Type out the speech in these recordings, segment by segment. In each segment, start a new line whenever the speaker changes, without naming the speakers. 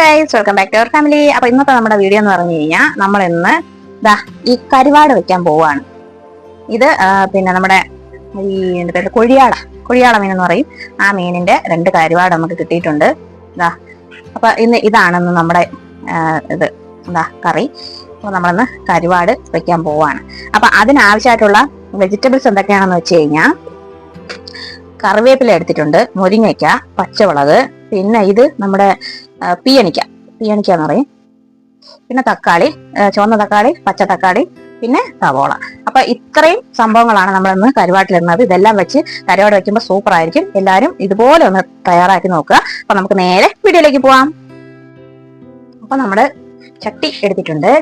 Guys welcome back to our family അപ്പൊ ഇന്നത്തെ നമ്മുടെ വീഡിയോ എന്ന് പറഞ്ഞു കഴിഞ്ഞാൽ നമ്മൾ ഇന്ന് ദാ ഈ കരുവാട് വെക്കാൻ പോവാണ്. ഇത് പിന്നെ നമ്മുടെ ഈ എന്താ പറയുക കൊഴിയാട കൊഴിയാട മീൻ എന്ന് പറയും. ആ മീനിന്റെ രണ്ട് കരുവാട് നമുക്ക് കിട്ടിയിട്ടുണ്ട്. ദാ അപ്പൊ ഇന്ന് ഇതാണെന്ന് നമ്മുടെ ഇത് എന്താ കറി. അപ്പൊ നമ്മളിന്ന് കരുവാട് വെക്കാൻ പോവാണ്. അപ്പൊ അതിനാവശ്യമായിട്ടുള്ള വെജിറ്റബിൾസ് എന്തൊക്കെയാണെന്ന് വെച്ച് കഴിഞ്ഞാൽ കറിവേപ്പില എടുത്തിട്ടുണ്ട് മുരിങ്ങയ്ക്ക പച്ചമുളക് പിന്നെ ഇത് നമ്മുടെ പിയണിക്ക. പീയണിക്ക എന്ന് പറയും. പിന്നെ തക്കാളി ചുവന്ന തക്കാളി പച്ച തക്കാളി പിന്നെ സവോള. അപ്പൊ ഇത്രയും സംഭവങ്ങളാണ് നമ്മൾ ഇന്ന് കരുവാട്ടിലിരുന്നത് ഇതെല്ലാം വെച്ച് കരുവാട് വെക്കുമ്പോൾ സൂപ്പർ ആയിരിക്കും. എല്ലാവരും ഇതുപോലെ ഒന്ന് തയ്യാറാക്കി നോക്കുക. അപ്പൊ നമുക്ക് നേരെ വീഡിയോയിലേക്ക് പോവാം. അപ്പൊ നമ്മൾ ചട്ടി എടുത്തിട്ടുണ്ട്.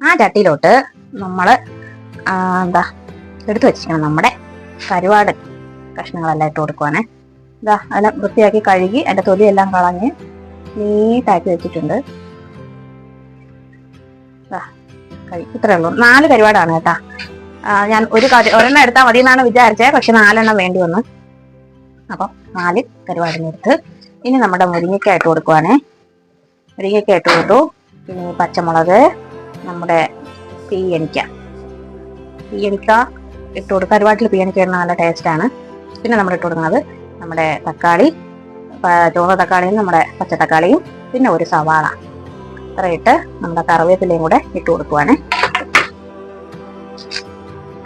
ആ ചട്ടിയിലോട്ട് നമ്മൾ എന്താ എടുത്തു വെച്ചിരിക്കണം നമ്മുടെ കരുവാട് കഷ്ണങ്ങളെല്ലാം ഇട്ട് കൊടുക്കുവാണേ. ഇതാ അതെല്ലാം വൃത്തിയാക്കി കഴുകി അതിന്റെ തൊലിയെല്ലാം കളഞ്ഞ് നീറ്റാക്കി വെച്ചിട്ടുണ്ട്. ഇത്രേ ഉള്ളൂ. നാല് കരുവാടാണ് കേട്ടാ. ഞാൻ ഒരു ഒരെണ്ണം എടുത്താൽ മതി എന്നാണ് വിചാരിച്ചത് പക്ഷെ നാലെണ്ണം വേണ്ടി വന്നു. അപ്പം നാല് കരുവാടിനെ എടുത്ത് ഇനി നമ്മുടെ മുരിങ്ങയ്ക്ക ഇട്ട് കൊടുക്കുവാണേ. മുരിങ്ങയ്ക്ക ഇട്ട് കൊടുത്തു. പിന്നെ പച്ചമുളക് നമ്മുടെ പീയണിക്ക. പീയണിക്ക ഇട്ട് കൊടുക്കുക കരുവാട്ടിൽ പീയണിക്ക ഇടുന്ന നല്ല ടേസ്റ്റാണ് പിന്നെ നമ്മൾ ഇട്ട് കൊടുക്കുന്നത് നമ്മുടെ തക്കാളി ചുവന്ന തക്കാളിയും നമ്മുടെ പച്ച തക്കാളിയും പിന്നെ ഒരു സവാള. അത്ര ഇട്ട് നമ്മുടെ കറിവേപ്പിലയും കൂടെ ഇട്ട് കൊടുക്കുവാണ്.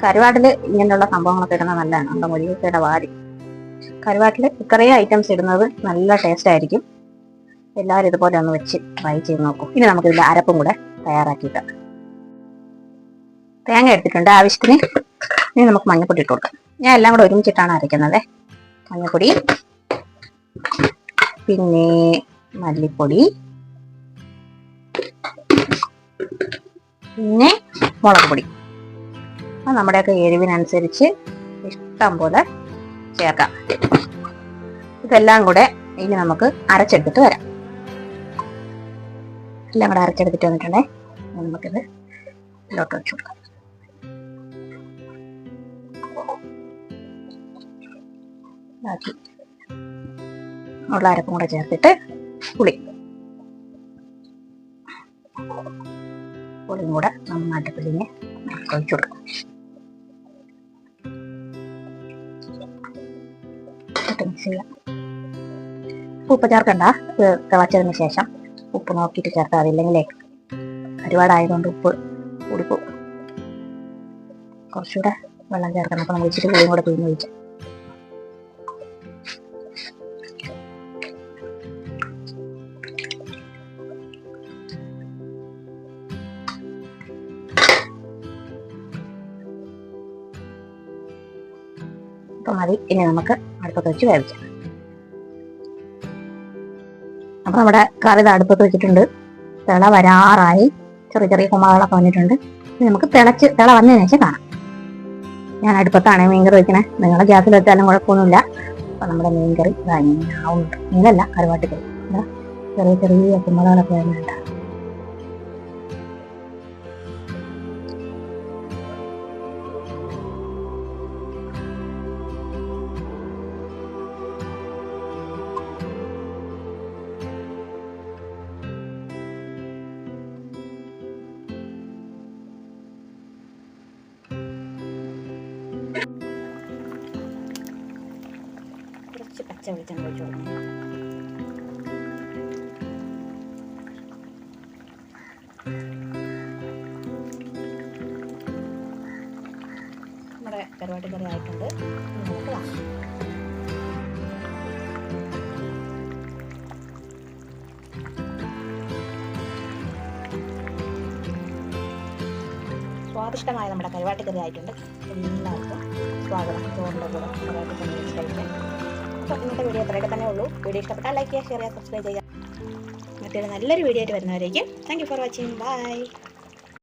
കരുവാട്ടിൽ ഇങ്ങനെയുള്ള സംഭവങ്ങളൊക്കെ ഇടുന്നത് നല്ലതാണ്. നമ്മുടെ മുരിങ്ങക്കയുടെ വാരി. കരുവാട്ടിൽ ഇത്രയും ഐറ്റംസ് ഇടുന്നത് നല്ല ടേസ്റ്റ് ആയിരിക്കും. എല്ലാവരും ഇതുപോലെ ഒന്ന് വെച്ച് ട്രൈ ചെയ്ത് നോക്കും. ഇനി നമുക്ക് ഇതിന്റെ അരപ്പും കൂടെ തയ്യാറാക്കിയിട്ട്. തേങ്ങ എടുത്തിട്ടുണ്ട് ആവശ്യത്തിന്. ഇനി നമുക്ക് മഞ്ഞപ്പൊടി ഇട്ട് കൊടുക്കാം. ഞാൻ എല്ലാം കൂടെ ഒരുമിച്ചിട്ടാണ് അരയ്ക്കുന്നത്. മഞ്ഞപ്പൊടി പിന്നെ മല്ലിപ്പൊടി പിന്നെ മുളക് പൊടി നമ്മുടെയൊക്കെ എരിവിനനുസരിച്ച് ഇഷ്ടം പോലെ ചേർക്കാം. ഇതെല്ലാം കൂടെ ഇനി നമുക്ക് അരച്ചെടുത്തിട്ട് വരാം. എല്ലാം കൂടെ അരച്ചെടുത്തിട്ട് വന്നിട്ടുണ്ടേ നമുക്കിത് ഇതിലോട്ട് വെച്ചു കൊടുക്കാം. ബാക്കി ഉള്ള അരപ്പും കൂടെ ചേർത്തിട്ട് പുളി. പുളിയും കൂടെ നന്നായിട്ട് പിഴിഞ്ഞ് ഒഴിച്ചു കൊടുക്കും. ഉപ്പ് ചേർക്കണ്ട. തിളച്ചതിന് ശേഷം ഉപ്പ് നോക്കിയിട്ട് ചേർത്താൽ മതി. ഇല്ലെങ്കിലേ ഒരുപാടായതുകൊണ്ട് ഉപ്പ് കൂടിപ്പോ കുറച്ചുകൂടെ വെള്ളം ചേർക്കണം. അപ്പൊ നമ്മൾ ഇച്ചിരി കൂടെ പിഴിഞ്ഞ് ഒഴിച്ചു അപ്പൊ മതി. ഇനി നമുക്ക് അടുപ്പത്ത് വെച്ച് വേവിക്കാം. അപ്പൊ നമ്മുടെ കറി അടുപ്പത്ത് വെച്ചിട്ടുണ്ട്. തിള വരാറായി. ചെറിയ ചെറിയ കുമ്മകളൊക്കെ വന്നിട്ടുണ്ട്. നമുക്ക് തിളച്ച് തിള വന്നതിന് ശേഷം കാണാം. ഞാൻ അടുപ്പത്താണ് മീൻകറി വെക്കണേ. നിങ്ങൾ ഗ്യാസിൽ വെച്ചാലും കുഴപ്പമൊന്നുമില്ല. അപ്പൊ നമ്മുടെ മീൻകറി ഇതാ ഇങ്ങനെ ആവുന്നുണ്ട്. മീനല്ല കറിവാട്ടിക്കറി ചെറിയ ചെറിയ കുമ്മകളൊക്കെ വരുന്നുണ്ട്. കുറച്ച് പച്ച വെളിച്ചെണ്ണ ഒഴിച്ചു നമ്മുടെ കരുവാട്ടി കറി ആയിട്ടുണ്ട് സ്വാദിഷ്ടമായ നമ്മുടെ കരുവാട്ടി കറി ആയിട്ടുണ്ട്. എല്ലാവർക്കും സ്വാഗതം. ചോറിന്റെ കൂടെ അപ്പോൾ ഇന്നത്തെ വീഡിയോ അത്രയൊക്കെ തന്നെ ഉള്ളൂ. വീഡിയോ ഇഷ്ടപ്പെട്ടാൽ ലൈക്ക് ചെയ്യുക ഷെയർ ചെയ്യുക സബ്സ്ക്രൈബ് ചെയ്യുക. മറ്റൊരു നല്ലൊരു വീഡിയോ ആയിട്ട് വരുന്നവരേക്കും താങ്ക് ഫോർ വാച്ചിങ് ബൈ